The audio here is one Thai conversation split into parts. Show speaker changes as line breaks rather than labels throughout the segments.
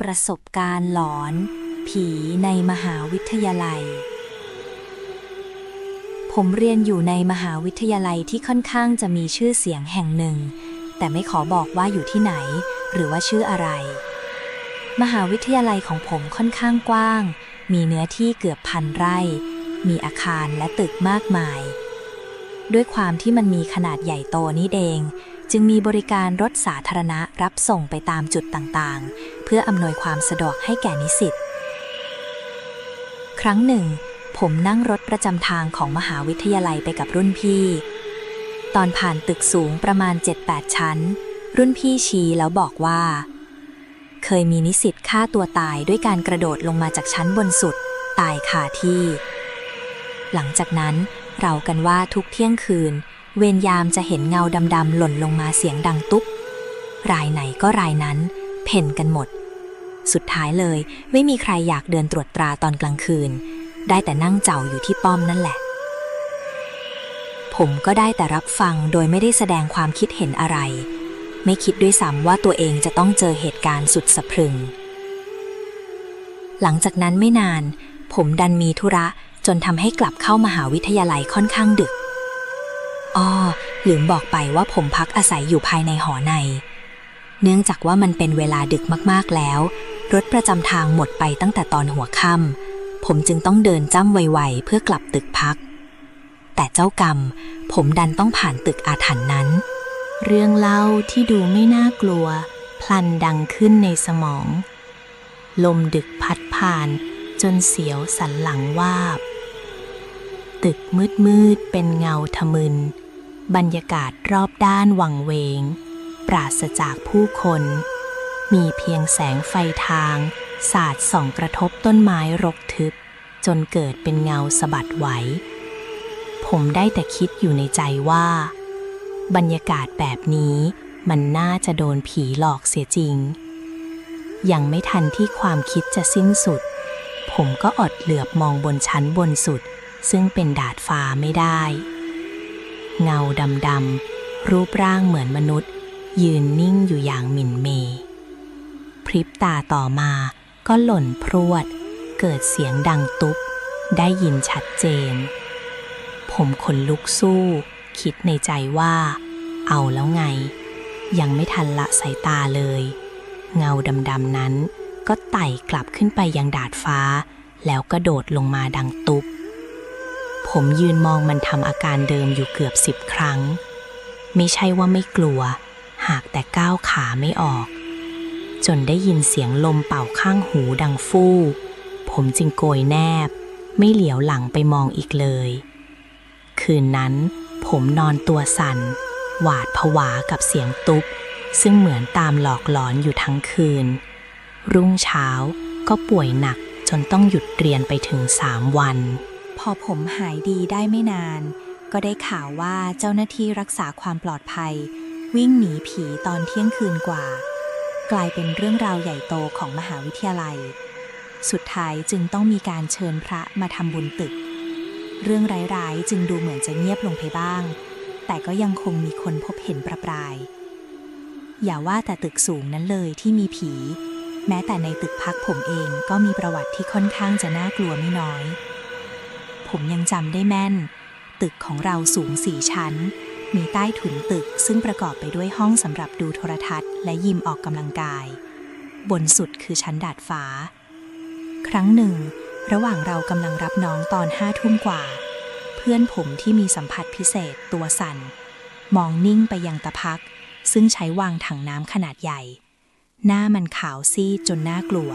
ประสบการณ์หลอน ผีในมหาวิทยาลัย ผมเรียนอยู่ในมหาวิทยาลัยที่ค่อนข้างจะมีชื่อเสียงแห่งหนึ่ง แต่ไม่ขอบอกว่าอยู่ที่ไหน หรือว่าชื่ออะไร มหาวิทยาลัยของผมค่อนข้างกว้าง มีเนื้อที่เกือบพันไร่ มีอาคารและตึกมากมาย ด้วยความที่มันมีขนาดใหญ่โตนี้เอง จึงมีบริการรถสาธารณะรับส่งไปตามจุดต่างๆ เพื่ออำนวยความสะดวกให้แก่นิสิต ครั้งหนึ่ง ผมนั่งรถประจำทางของมหาวิทยาลัยไปกับรุ่นพี่ ตอนผ่านตึกสูงประมาณ 7-8 ชั้น รุ่นพี่ชี้แล้วบอกว่า เคยมีนิสิตฆ่าตัวตายด้วยการกระโดดลงมาจากชั้นบนสุด ตายคาที่ หลังจากนั้นเรากันว่าทุกเที่ยงคืน เวรยามจะเห็นเงาดำๆหล่นลงมาเสียงดังตุ๊บรายไหนก็รายนั้นเพ่นกันหมด สุดท้ายเลยไม่มีใครอยากเดินตรวจตราตอนกลางคืน ได้แต่นั่งเจ้าอยู่ที่ป้อมนั่นแหละ ผมก็ได้แต่รับฟังโดยไม่ได้แสดงความคิดเห็นอะไร ไม่คิดด้วยซ้ำว่าตัวเองจะต้องเจอเหตุการณ์สุดสะพรึง หลังจากนั้นไม่นาน ผมดันมีธุระจนทำให้กลับเข้ามหาวิทยาลัยค่อนข้างดึก อ้อลืมบอกไปว่าผมพักอาศัยอยู่ภายในหอใน เนื่องจากว่ามันเป็นเวลาดึกมากๆแล้ว รถประจำทางหมดไปตั้งแต่ตอนหัวค่ำผมจึงต้องเดินจ้ำไวๆเพื่อกลับตึกพัก แต่เจ้ากรรม ผมดันต้องผ่านตึกอาถรรพ์นั้น
เรื่องเล่าที่ดูไม่น่ากลัว พลันดังขึ้นในสมอง ลมดึกพัดผ่าน จนเสียวสันหลังวาบ ตึกมืดมืดๆเป็นเงาทะมึน บรรยากาศรอบด้านวังเวง ปราศจากผู้คน มีเพียงแสงไฟทาง สาดส่องกระทบต้นไม้รกทึบ จนเกิดเป็นเงาสะบัดไหว ผมได้แต่คิดอยู่ในใจว่า บรรยากาศแบบนี้มันน่าจะโดนผีหลอกเสียจริง ยังไม่ทันที่ความคิดจะสิ้นสุด ผมก็อดเหลือบมองบนชั้นบนสุด ซึ่งเป็นดาดฟ้าไม่ได้ เงาดำๆรูปร่างเหมือนมนุษย์ ยืนนิ่งอยู่อย่างหมิ่นเมย์พริบตาต่อมาก็หล่นพรวด เกิดเสียงดังตุ๊บ ได้ยินชัดเจน ผมขนลุกสู้ คิดในใจว่า เอาแล้วไง ยังไม่ทันละสายตาเลย เงาดำๆนั้นก็ไต่กลับขึ้นไปยังดาดฟ้า แล้วกระโดดลงมาดังตุบ ผมยืนมองมันทำอาการเดิมอยู่เกือบสิบครั้ง ไม่ใช่ว่าไม่กลัว หากแต่ก้าวขาไม่ออก จนได้ยินเสียงลมเป่าข้างหูดังฟู่ ผมจึงโกยแนบ ไม่เหลียวหลังไปมองอีกเลย คืนนั้น ผมนอนตัวสั่น หวาดผวากับเสียงตุ๊บ ซึ่งเหมือนตามหลอกหลอนอยู่ทั้งคืน รุ่งเช้าก็ป่วยหนักจนต้องหยุดเรียนไปถึงสามวัน
พอผมหายดีได้ไม่นาน ก็ได้ข่าวว่าเจ้าหน้าที่รักษาความปลอดภัย วิ่งหนีผีตอนเที่ยงคืนกว่า กลายเป็นเรื่องราวใหญ่โตของมหาวิทยาลัย สุดท้ายจึงต้องมีการเชิญพระมาทำบุญตึก เรื่องร้ายๆจึงดูเหมือนจะเงียบลงไปบ้าง แต่ก็ยังคงมีคนพบเห็นประปราย อย่าว่าแต่ตึกสูงนั้นเลยที่มีผี แม้แต่ในตึกพักผมเองก็มีประวัติที่ค่อนข้างจะน่ากลัวไม่น้อย ผมยังจำได้แม่น ตึกของเราสูงสี่ชั้น มีใต้ถุนตึกซึ่งประกอบไปด้วยห้องสำหรับดูโทรทัศน์ และยิมออกกำลังกาย บนสุดคือชั้นดาดฟ้า ครั้งหนึ่ง ระหว่างเรากำลังรับน้องตอนห้าทุ่มกว่า เพื่อนผมที่มีสัมผัสพิเศษตัวสั่น มองนิ่งไปยังตะพัก ซึ่งใช้วางถังน้ำขนาดใหญ่ หน้ามันขาวซีดจนน่ากลัว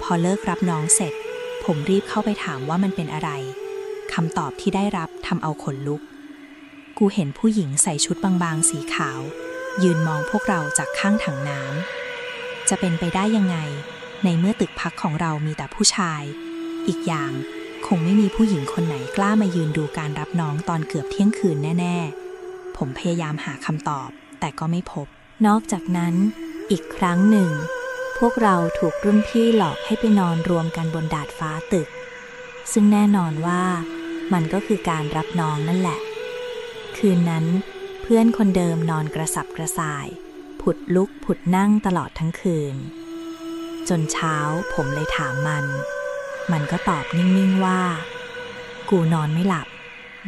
พอเลิกรับน้องเสร็จผมรีบเข้าไปถามว่ามันเป็นอะไร คำตอบที่ได้รับทำเอาขนลุก กูเห็นผู้หญิงใส่ชุดบางๆ สีขาว ยืนมองพวกเราจากข้างถังน้ำ จะเป็นไปได้ยังไง ในเมื่อตึกพักของเรามีแต่ผู้ชาย อีกอย่างคงไม่มีผู้หญิงคนไหนกล้ามายืนดูการรับน้องตอนเกือบเที่ยงคืนแน่ ๆ ผมพยายามหาคำตอบ แต่ก็ไม่พบ นอกจากนั้น อีกครั้งหนึ่ง พวกเราถูกรุ่นพี่หลอกให้ไปนอนรวมกันบนดาดฟ้าตึก ซึ่งแน่นอนว่า มันก็คือการรับน้องนั่นแหละ คืนนั้นเพื่อนคนเดิมนอนกระสับกระส่าย ผุดลุกผุดนั่งตลอดทั้งคืน จนเช้าผมเลยถามมัน มันก็ตอบนิ่งๆว่า กูนอนไม่หลับ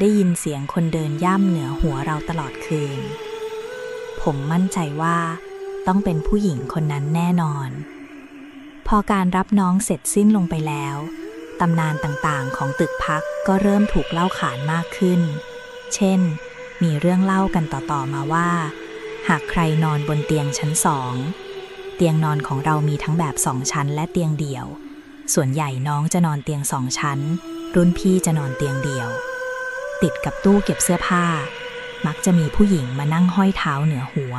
ได้ยินเสียงคนเดินย่ำเหนือหัวเราตลอดคืน ผมมั่นใจว่าต้องเป็นผู้หญิงคนนั้นแน่นอน พอการรับน้องเสร็จสิ้นลงไปแล้ว ตำนานต่างๆ ของตึกพักก็เริ่มถูกเล่าขานมากขึ้น เช่น มีเรื่องเล่ากันต่อๆมาว่า หากใครนอนบนเตียงชั้นสอง เตียงนอนของเรามีทั้งแบบสองชั้นและเตียงเดี่ยว ส่วนใหญ่น้องจะนอนเตียงสองชั้น รุ่นพี่จะนอนเตียงเดี่ยว ติดกับตู้เก็บเสื้อผ้า มักจะมีผู้หญิงมานั่งห้อยเท้าเหนือหัว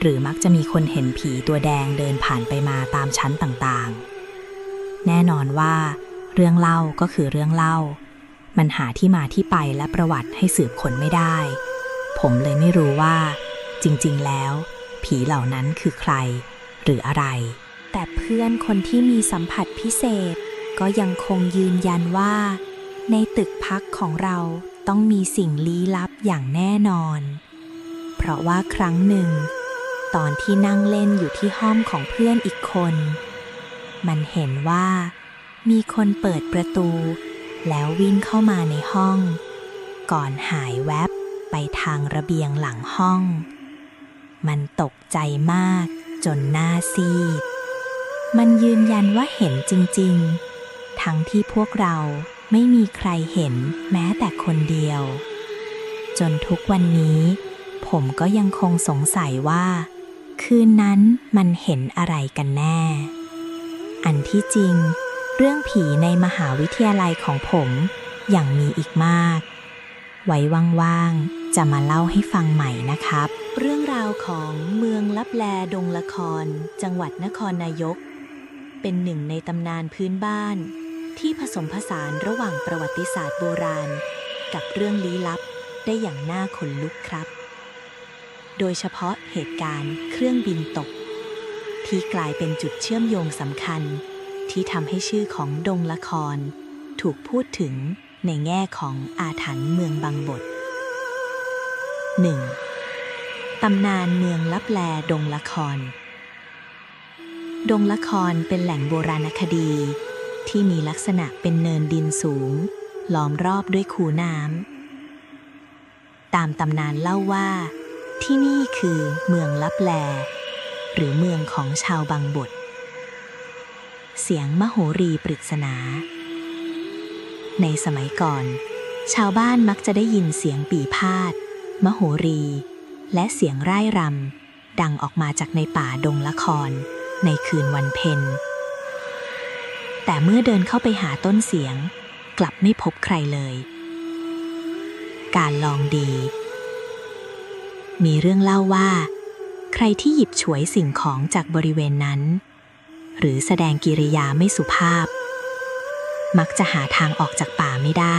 หรือมักจะมีคนเห็นผีตัวแดงเดินผ่านไปมาตามชั้นต่างๆ แน่นอนว่า เรื่องเล่าก็คือเรื่องเล่า มันหาที่มาที่ไปและประวัติให้สืบค้นไม่ได้ ผมเลยไม่รู้ว่า จริงๆ แล้ว ผีเหล่านั้นคือใคร หรืออะไร แต่เพื่อนคนที่มีสัมผัสพิเศษ ก็ยังคงยืนยันว่า ในตึกพักของเราต้องมีสิ่งลี้ลับอย่างแน่นอน เพราะว่าครั้งหนึ่ง ตอนที่นั่งเล่นอยู่ที่ห้องของเพื่อนอีกคน มันเห็นว่า มีคนเปิดประตู แล้ววิ่งเข้ามาในห้อง ก่อนหายแวบไปทางระเบียงหลังห้อง มันตกใจมากจนหน้าซีด มันยืนยันว่าเห็นจริงๆ ทั้งที่พวกเราไม่มีใครเห็นแม้แต่คนเดียว จนทุกวันนี้ ผมก็ยังคงสงสัยว่า คืนนั้นมันเห็นอะไรกันแน่ อันที่จริง เรื่องผีในมหาวิทยาลัยของผมยังมีอีกมาก ไว้ว่างๆ จะมาเล่าให้ฟังใหม่นะครับ เรื่องราวของเมืองลับแลดงละคร จังหวัดนครนายก เป็นหนึ่งในตำนานพื้นบ้าน ที่ผสมผสานระหว่างประวัติศาสตร์โบราณ กับเรื่องลี้ลับได้อย่างน่าขนลุกครับ โดยเฉพาะเหตุการณ์เครื่องบินตก ที่กลายเป็นจุดเชื่อมโยงสำคัญ ที่ทำให้ชื่อของดงละคร ถูกพูดถึงในแง่ของอาถรรพ์เมืองบางบท 1. ตำนานเมืองลับแลดงละคร ดงละครเป็นแหล่งโบราณคดี ที่มีลักษณะเป็นเนินดินสูง ล้อมรอบด้วยคูน้ำ ตามตำนานเล่าว่า ที่นี่คือเมืองลับแล หรือเมืองของชาวบางบท เสียงมโหรีปริศนา ในสมัยก่อน ชาวบ้านมักจะได้ยินเสียงปีพาด มโหรี และเสียงร่ายรำดังออกมาจากในป่าดงละคร ในคืนวันเพ็ญแต่เมื่อเดินเข้าไปหาต้นเสียง กลับไม่พบใครเลย การลองดี มีเรื่องเล่าว่า ใครที่หยิบฉวยสิ่งของจากบริเวณนั้น หรือแสดงกิริยาไม่สุภาพ มักจะหาทางออกจากป่าไม่ได้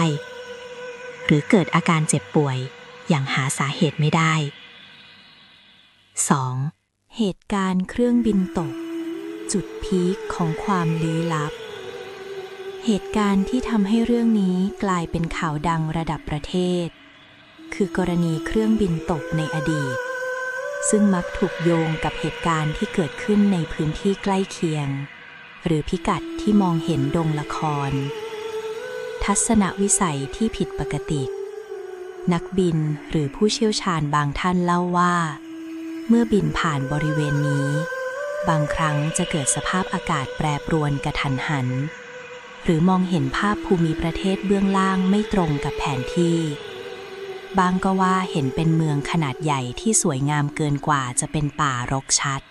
หรือเกิดอาการเจ็บป่วยอย่างหาสาเหตุไม่ได้ 2. เหตุการณ์เครื่องบินตก จุดพีคของความลี้ลับ เหตุการณ์ที่ทำให้เรื่องนี้กลายเป็นข่าวดังระดับประเทศ คือกรณีเครื่องบินตกในอดีต ซึ่งมักถูกโยงกับเหตุการณ์ที่เกิดขึ้นในพื้นที่ใกล้เคียง หรือพิกัดที่มองเห็นดงละคร ทัศนวิสัยที่ผิดปกติ นักบินหรือผู้เชี่ยวชาญบางท่านเล่าว่า เมื่อบินผ่านบริเวณนี้ บางครั้งจะเกิดสภาพอากาศแปรปรวนกระทันหัน หรือมองเห็นภาพภูมิประเทศเบื้องล่างไม่ตรงกับแผนที่ บางก็ว่าเห็นเป็นเมืองขนาดใหญ่ที่สวยงามเกินกว่าจะเป็นป่ารกชัด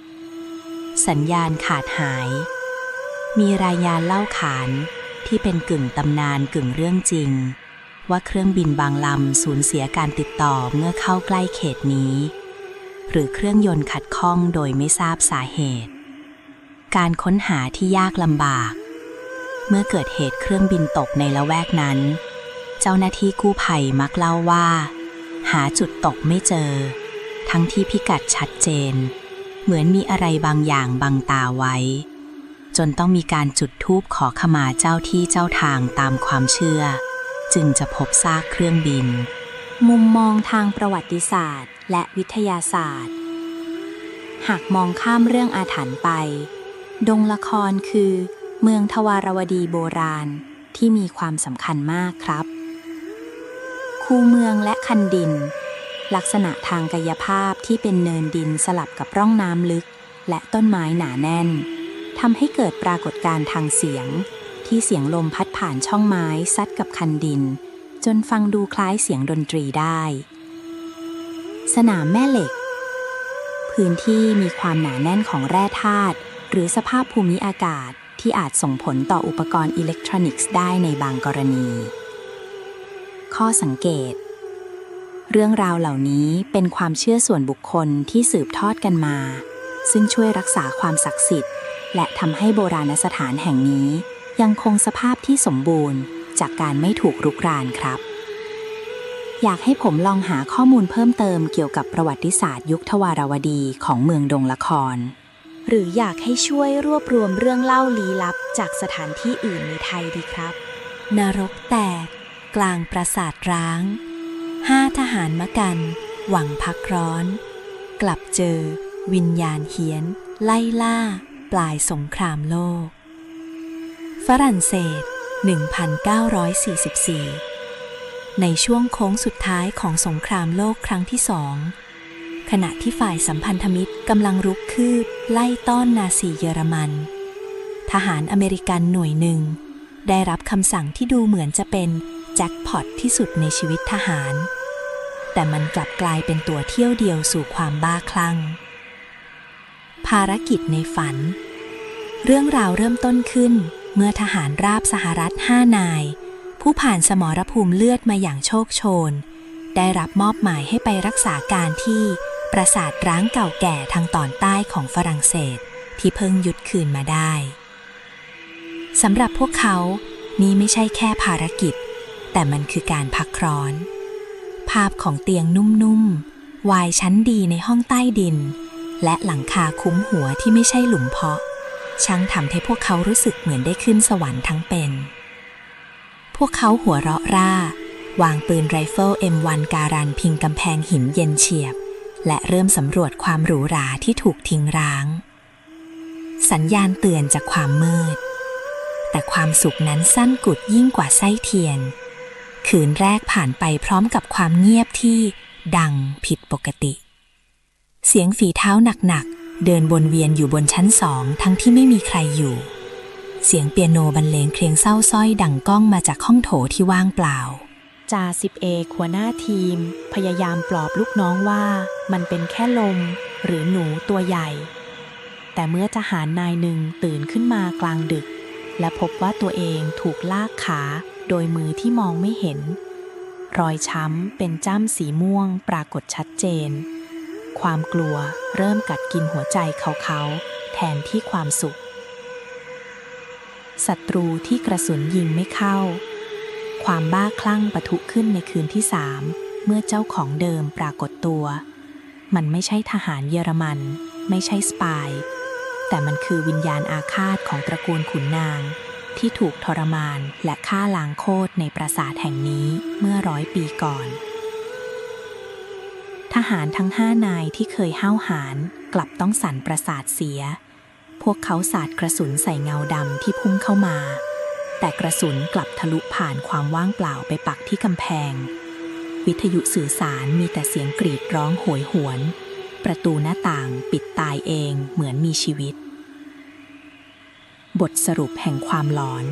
สัญญาณขาดหาย มีรายงานเล่าขานที่เป็นกึ่งตำนานกึ่งเรื่องจริง ว่าเครื่องบินบางลำสูญเสียการติดต่อเมื่อเข้าใกล้เขตนี้ หรือเครื่องยนต์ขัดข้องโดยไม่ทราบสาเหตุ การค้นหาที่ยากลำบาก เมื่อเกิดเหตุเครื่องบินตกในละแวกนั้น เจ้าหน้าที่กู้ภัยมักเล่าว่า หาจุดตกไม่เจอ ทั้งที่พิกัดชัดเจน เหมือนมีอะไรบางอย่างบังตาไว้ จนต้องมีการจุดธูปขอขมาเจ้าที่เจ้าทางตามความเชื่อ จึงจะพบซากเครื่องบิน มุมมองทางประวัติศาสตร์ และวิทยาศาสตร์ หากมองข้ามเรื่องอาถรรพ์ไป ดงละครคือ เมืองทวารวดีโบราณที่มีความสำคัญมากครับ คูเมืองและคันดิน ลักษณะทางกายภาพที่เป็นเนินดินสลับกับร่องน้ำลึก และต้นไม้หนาแน่นทำให้เกิดปรากฏการณ์ทางเสียง ที่เสียงลมพัดผ่านช่องไม้ซัดกับคันดิน จนฟังดูคล้ายเสียงดนตรีได้ สนามแม่เหล็ก พื้นที่มีความหนาแน่นของแร่ธาตุหรือสภาพภูมิอากาศที่อาจส่งผลต่ออุปกรณ์อิเล็กทรอนิกส์ได้ในบางกรณี ข้อสังเกต เรื่องราวเหล่านี้เป็นความเชื่อส่วนบุคคลที่สืบทอดกันมา ซึ่งช่วยรักษาความศักดิ์สิทธิ์ และทำให้โบราณสถานแห่งนี้ ยังคงสภาพที่สมบูรณ์ จากการไม่ถูกรุกรานครับ อยากให้ผมลองหาข้อมูลเพิ่มเติมเกี่ยวกับประวัติศาสตร์ยุคทวารวดีของเมืองดงละครหรืออยากให้ช่วยรวบรวมเรื่องเล่าลี้ลับจากสถานที่อื่นในไทยดีครับ
นรกแตกก ลางปราสาทร้าง ห้าทหารมะกัน หวังพักร้อน กลับเจอ วิญญาณเฮียน ไล่ล่า ปลายสงครามโลก ฝรั่งเศส 1944 ในช่วงโค้งสุดท้ายของสงครามโลกครั้งที่สอง ขณะที่ฝ่ายสัมพันธมิตรกำลังรุกคืบ ไล่ต้อนนาซีเยอรมัน ทหารอเมริกันหน่วยหนึ่งได้รับคำสั่งที่ดูเหมือนจะเป็น แจ็คพอตที่สุดในชีวิตทหาร แต่มันกลับกลายเป็นตัวเที่ยวเดียวสู่ความบ้าคลั่ง ภารกิจในฝัน เรื่องราวเริ่มต้นขึ้นเมื่อทหารราบสหรัฐห้านาย ผู้ผ่านสมรภูมิเลือดมาอย่างโชคโชน ได้รับมอบหมายให้ไปรักษาการที่ปราสาทร้างเก่าแก่ทางตอนใต้ของฝรั่งเศสที่เพิ่งยุดคืนมาได้สำหรับพวกเขานี่ไม่ใช่แค่ภารกิจ แต่มันคือการพักร้อน ภาพของเตียงนุ่มๆ วายชั้นดีในห้องใต้ดิน และหลังคาคุ้มหัวที่ไม่ใช่หลุมเพาะ ช่างทำให้พวกเขารู้สึกเหมือนได้ขึ้นสวรรค์ทั้งเป็น พวกเขาหัวเราะร่า วางปืนไรเฟิล M1 การันพิงกำแพงหินเย็นเฉียบ และเริ่มสำรวจความหรูหราที่ถูกทิ้งร้าง สัญญาณเตือนจากความมืดแต่ความสุขนั้นสั้นกุดยิ่งกว่าไส้เทียน คืนแรกผ่านไปพร้อมกับความเงียบที่ดังผิดปกติ เสียงฝีเท้าหนักๆ เดินวนเวียนอยู่บนชั้นสองทั้งที่ไม่มีใครอยู่ เสียงเปียโนบรรเลงเพลงเศร้าสร้อยดังก้องมาจากห้องโถที่ว่างเปล่า
จ่าสิบเอกหัวหน้าทีม พยายามปลอบลูกน้องว่ามันเป็นแค่ลม หรือหนูตัวใหญ่ แต่เมื่อทหารนายหนึ่งตื่นขึ้นมากลางดึก และพบว่าตัวเองถูกลากขา โดยมือที่มองไม่เห็น รอยช้ำเป็นจ้ำสีม่วงปรากฏชัดเจน ความกลัวเริ่มกัดกินหัวใจเขาเขาแทนที่ความสุข ศัตรูที่กระสุนยิงไม่เข้า ความบ้าคลั่งปะทุขึ้นในคืนที่สามเมื่อเจ้าของเดิมปรากฏตัว มันไม่ใช่ทหารเยอรมัน ไม่ใช่สปาย แต่มันคือวิญญาณอาฆาตของตระกูลขุนนาง ที่ถูกทรมานและฆ่าล้างโคตรในปราสาทแห่งนี้เมื่อร้อยปีก่อน ทหารทั้งห้านายที่เคยห้าวหาญกลับต้องสั่นประสาทเสีย พวกเขาสาดกระสุนใส่เงาดำที่พุ่งเข้ามา แต่กระสุนกลับทะลุผ่านความว่างเปล่าไปปักที่กำแพง วิทยุสื่อสารมีแต่เสียงกรีดร้องโหยหวน ประตูหน้าต่างปิดตายเองเหมือนมีชีวิต บทสรุปแห่งความหลอน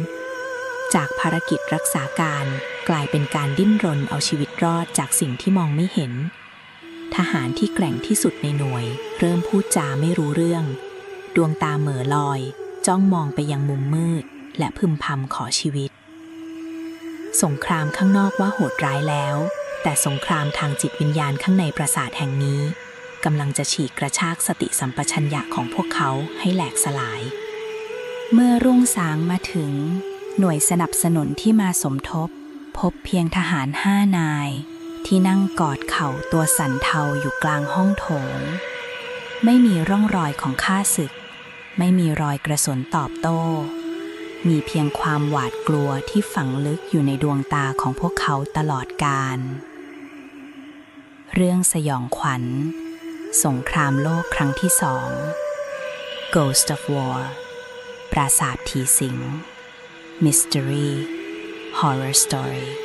จากภารกิจรักษาการกลายเป็นการดิ้นรนเอาชีวิตรอดจากสิ่งที่มองไม่เห็น ทหารที่แกร่งที่สุดในหน่วย เริ่มพูดจาไม่รู้เรื่อง ดวงตาเหม่อลอย จ้องมองไปยังมุมมืด และพึมพำขอชีวิต สงครามข้างนอกว่าโหดร้ายแล้ว แต่สงครามทางจิตวิญญาณข้างในปราสาทแห่งนี้กำลังจะฉีกกระชากสติสัมปชัญญะของพวกเขาให้แหลกสลาย เมื่อรุ่งสางมาถึง หน่วยสนับสนุนที่มาสมทบ พบเพียงทหารห้านาย ที่นั่งกอดเข่าตัวสันเทาอยู่กลางห้องโถง ไม่มีร่องรอยของข้าศึก ไม่มีรอยกระสุนตอบโต้ มีเพียงความหวาดกลัวที่ฝังลึกอยู่ในดวงตาของพวกเขาตลอดกาลเรื่องสยองขวัญ สงครามโลกครั้งที่สอง Ghost of War ปราสาทผีสิง Mystery Horror Story